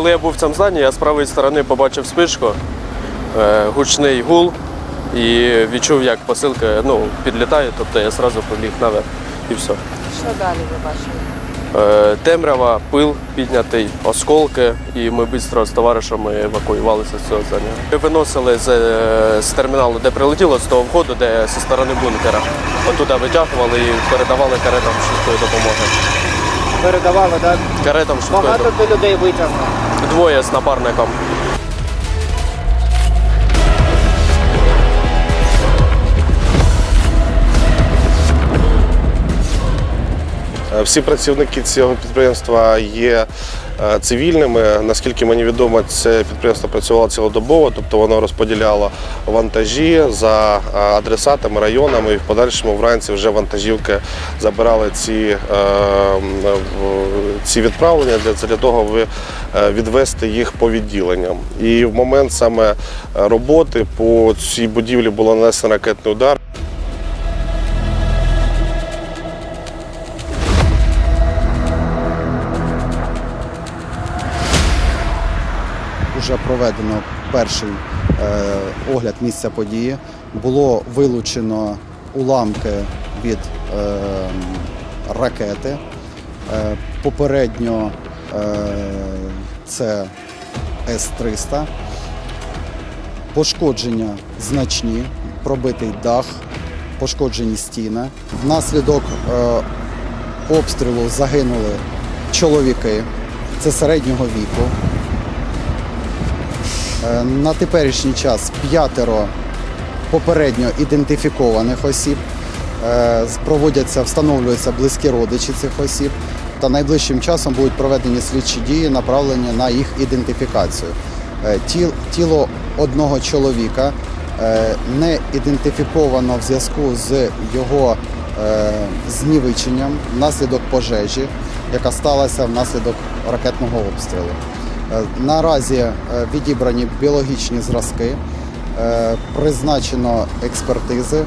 коли я був в цьому зданні, я з правої сторони побачив спишку, е, гучний гул і відчув, як посилка ну, підлітає, тобто я одразу поліг наверх і все. Що далі ви бачили? Е, Темрява, пил піднятий, осколки, і ми швидко з товаришами евакуювалися з цього здання. Ми виносили з, е, з терміналу, де прилетіло, з того входу, де зі сторони бункера. Оттуда витягували і передавали каретам швидкої допомоги. Передавали, так? Каретам швидкої Багато допомоги. ти людей витягнув. Двоє з напарником. Всі працівники цього підприємства є е, цивільними. Наскільки мені відомо, це підприємство працювало цілодобово, тобто воно розподіляло вантажі за е, адресатами, районами, і в подальшому вранці вже вантажівки забирали ці, е, ці відправлення для, для того, е, відвести їх по відділенням. І в момент саме е, роботи по цій будівлі було нанесено ракетний удар. Вже проведено перший е, огляд місця події. Було вилучено уламки від е, ракети. Е, попередньо це С-300. Пошкодження значні, пробитий дах, пошкоджені стіни. Внаслідок обстрілу загинули чоловіки, це середнього віку. Е, На теперішній час п'ятеро попередньо ідентифікованих осіб. Е, Проводяться, встановлюються близькі родичі цих осіб. Та найближчим часом будуть проведені слідчі дії, направлені на їх ідентифікацію. Е, Тіло одного чоловіка не ідентифіковано в зв'язку з його знівеченням внаслідок пожежі, яка сталася внаслідок ракетного обстрілу. Е, Наразі е, відібрані біологічні зразки, е, призначено експертизи.